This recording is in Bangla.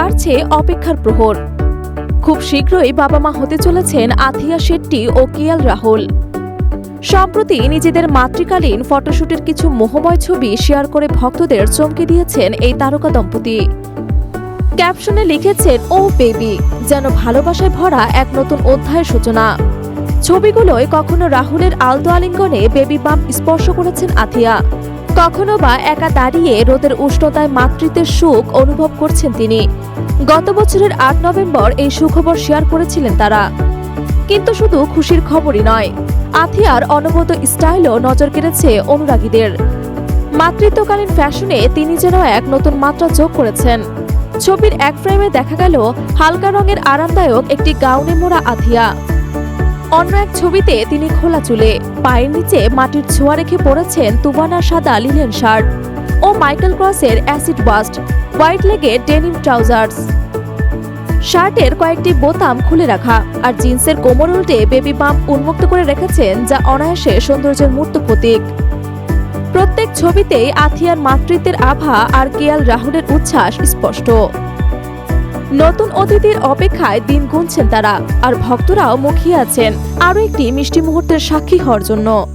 বাড়ছে অপেক্ষার প্রহর। খুব শীঘ্রই বাবা মা হতে চলেছেন আথিয়া শেট্টি ও কিয়াল রাহুল। সম্প্রতি নিজেদের মাতৃকালীন ফটোশুটের কিছু মোহময় ছবি শেয়ার করে ভক্তদের চমকে দিয়েছেন এই তারকা দম্পতি। ক্যাপশনে লিখেছেন, ও বেবি, যেন ভালোবাসায় ভরা এক নতুন অধ্যায়ের সূচনা। ছবিগুলোয় কখনো রাহুলের আলতো আলিঙ্গনে বেবি বাম স্পর্শ করেছেন আথিয়া। কখনো বা একা দাঁড়িয়ে রোদের উষ্ণতায় মাতৃত্বের সুখ অনুভব করছেন তিনি। গত বছরের আট নভেম্বর এই সুখবর শেয়ার করেছিলেন তারা। কিন্তু শুধু খুশির খবরই নয়, আথিয়ার অনবদ্য স্টাইলও নজর কেড়েছে অনুরাগীদের। মাতৃত্বকালীন ফ্যাশনে তিনি যেন এক নতুন মাত্রা যোগ করেছেন। ছবির এক ফ্রেমে দেখা গেল হালকা রঙের আরামদায়ক একটি গাউনে মোড়া আথিয়া। অন্য এক ছবিতে তিনি খোলা চুলে, পায়ের নিচে মাটির ছোঁয়া রেখে পড়েছেন তুবানা সাদা লিলেন শার্ট ও মাইকেল ক্রসের অ্যাসিড বাস্ট, হোয়াইট লেগে ডেনিম ট্রাউজার্স। শার্টের কয়েকটি বোতাম খুলে রাখা আর জিন্সের কোমর উল্টে বেবি বাম্প উন্মুক্ত করে রেখেছেন যা অনায়াসে সৌন্দর্যের মূর্ত প্রতীক। প্রত্যেক ছবিতেই আথিয়ার মাতৃত্বের আভা আর কেয়াল রাহুলের উচ্ছ্বাস স্পষ্ট। নতুন অতিথির অপেক্ষায় দিন গুনছেন তারা, আর ভক্তরাও মুখিয়ে আছেন। আরও একটি মিষ্টি মুহূর্তের সাক্ষী হওয়ার জন্য।